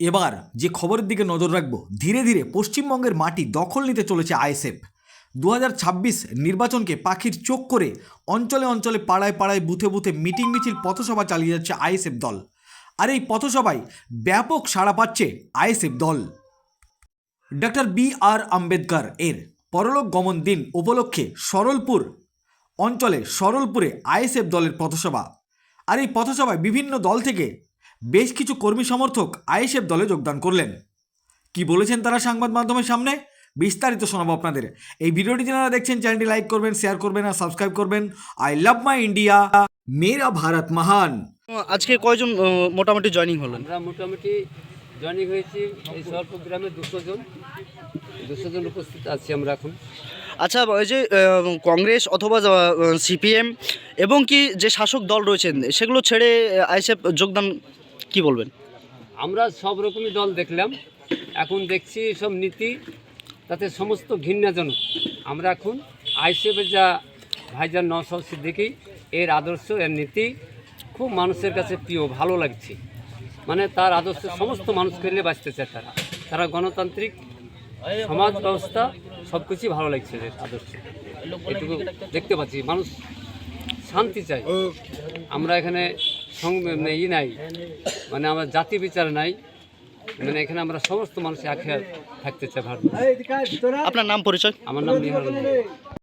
এবার যে খবরের দিকে নজর রাখব, ধীরে ধীরে পশ্চিমবঙ্গের মাটি দখল নিতে চলেছে আইএসএফ। দু হাজার ছাব্বিশ নির্বাচনকে পাখির চোখ করে অঞ্চলে অঞ্চলে পাড়ায় পাড়ায় বুথে বুথে মিটিং মিছিল পথসভা চালিয়ে যাচ্ছে আইএসএফ দল। আর এই পথসভায় ব্যাপক সাড়া পাচ্ছে আইএসএফ দল। ডক্টর বি আর আম্বেদকর এর পরলোক গমন দিন উপলক্ষে সরলপুর অঞ্চলে সরলপুরে আইএসএফ দলের পথসভা। আর এই পথসভায় বিভিন্ন দল থেকে বেশ কিছু কর্মী সমর্থক আইএসএফ দলে যোগদান করলেন। কি বলেছেন তারা সংবাদ মাধ্যমের সামনে? বিস্তারিত শোনাবো আপনাদের। এই ভিডিওটি যারা দেখছেন চ্যানেলটি লাইক করবেন শেয়ার করবেন আর সাবস্ক্রাইব করবেন। আই লাভ মাই ইন্ডিয়া মেরা ভারত মহান। আজকে কয়জন মোটামুটি জয়েনিং হলেন? আমরা মোটামুটি জয়েনিং হয়েছি এই স্বল্প গ্রামে দুশো জন। দুশো জন উপস্থিত আছি আমরা এখন। আচ্ছা ওই যে কংগ্রেস অথবা সিপিএম এবং কি যে শাসক দল রয়েছেন সেগুলো ছেড়ে আইসেফ যোগদান কি বলবেন? আমরা সব রকমই দল দেখলাম। এখন দেখছি সব নীতি, তাতে সমস্ত ঘৃণাজনক আমরা এখন আইসিএফের যা ভাইজান নসল সিদ্দিকি, এর আদর্শ, এর নীতি খুব মানুষের কাছে প্রিয়, ভালো লাগছে। মানে তার আদর্শ সমস্ত মানুষ খেলে বাঁচতে চায় তারা। তারা গণতান্ত্রিক সমাজ ব্যবস্থা সব কিছুই ভালো লাগছে আদর্শ। এটুকু দেখতে পাচ্ছি, মানুষ শান্তি চাই আমরা এখানে ই নাই। মানে আমার জাতি বিচার নাই। মানে এখানে আমরা সমস্ত মানুষ একে থাকতে চাই ভারত। আপনার নাম পরিচয়? আমার নাম নিহার